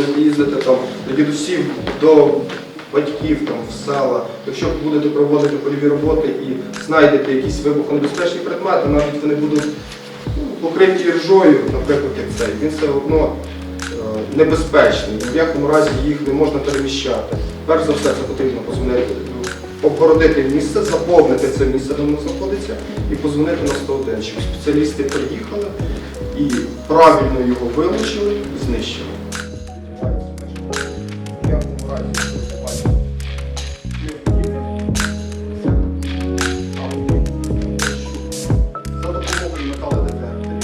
будете їздити там до дідусів, до батьків там в села, якщо будете проводити польові роботи і знайдете якісь вибухонебезпечні предмети, навіть вони будуть ну, покриті ржою, наприклад, як цей, він все одно е, небезпечний. Ні в якому разі їх не можна переміщати. Перш за все, це потрібно позвонити, обгородити місце, заповнити це місце, де воно знаходиться, і позвонити на 101, щоб спеціалісти приїхали і правильно його вилучили і знищили. В якому разі користування за допомогою металодетекторів.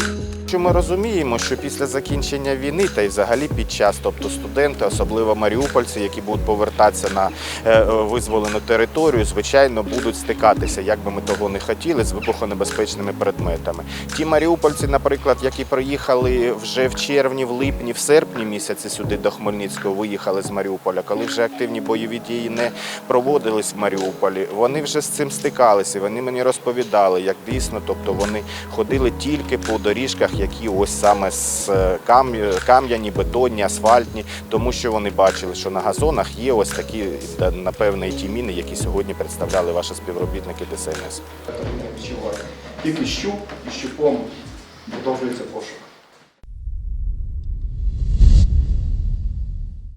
Що ми розуміємо, що після закінчення війни та й взагалі під час, тобто студенти, особливо маріупольці, які будуть повертатися на е, е, визволену територію, звичайно, будуть стикатися, як би ми того не хотіли, з вибухонебезпечними предметами. Ті маріупольці, наприклад, які приїхали вже в червні, в липні, в серпні місяці сюди до Хмельницького, виїхали з Маріуполя, коли вже активні бойові дії не проводились в Маріуполі, вони вже з цим стикалися. Вони мені розповідали, як дійсно, тобто вони ходили тільки по доріжках, які ось саме з е, кам'яні, бетонні, асфальтні, тому що вони бачили, що на газонах є ось такі, напевно, і ті міни, які сьогодні представляли ваші співробітники ДСНС. Тільки щуп і щупом продовжується пошук.